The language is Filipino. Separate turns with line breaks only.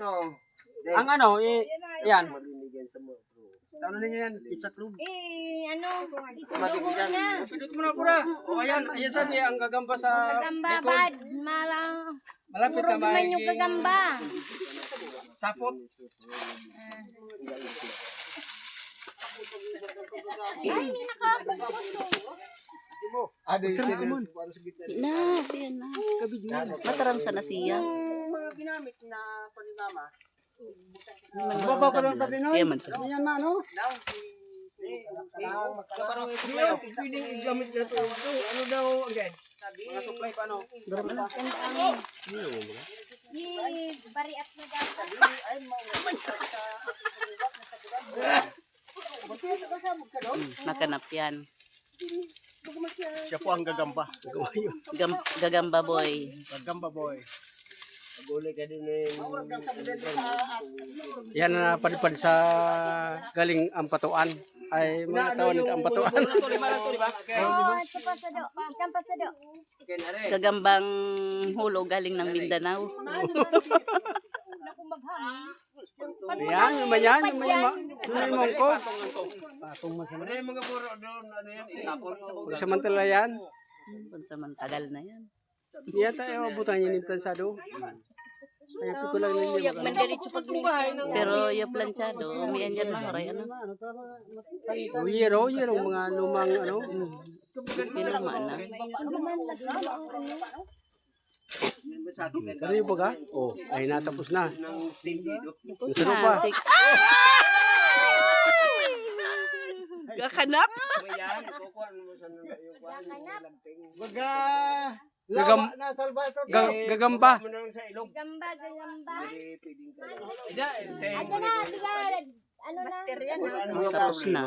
to.
Ang ano, eh, yan.
Sa bro.
Ano ninyo yan? Isa club.
Eh, ano?
Yan.
na.
Pindot mo na pura. O ayan, ayan sabi ang gagamba sa
Kagamba,
likod.
bad. Malang.
Malapit
Puro
na
naman yung
magiging
kagamba.
sapot.
Ay, may nakapagpuso.
Ah, di siya
Na, siya na. Mataramsa na siya.
Ginamit na paninama.
Babaw ko lang tabi Siya man siya.
Yan na, no?
Pwedeng igamit na. Ano daw, again?
Mga supply pa, no?
Yee, bari at na dapat.
Makanap yan.
Siya po ang gagamba.
Gam gagamba boy.
Gagamba boy. Paguli ka din eh.
Yan na padipad sa galing ampatuan. Ay, mga tao ng ampatuan.
Oh, ito pa sa do. Ikan pa sa do.
Gagambang hulo galing ng Mindanao.
Naku maghangin.
Yan, yung manyan, yung manyan. Yung may mongko.
Ano yung mga buro doon? Ano yan? Itapon sa bugay.
Samantala yan.
Tagal na yan.
Hindi yata yung abutan niya ni Plansado. Kaya ko lang ninyo.
Pero yung planchado, umiyan dyan maharay. Ano?
Yero, yero, mga lumang ano.
Kinuma na.
Ano yung baga? Oh, ay natapos na.
Nang tindido.
Gusto pa.
Yan. Yung kuha.
Baga. Gagam, ga- gagamba.
Na sa ilog.
Gamba, gamba.
Pwedeng ka. Ida, eh,
Ano na, tiga, ano na.
ano,
Tapos na.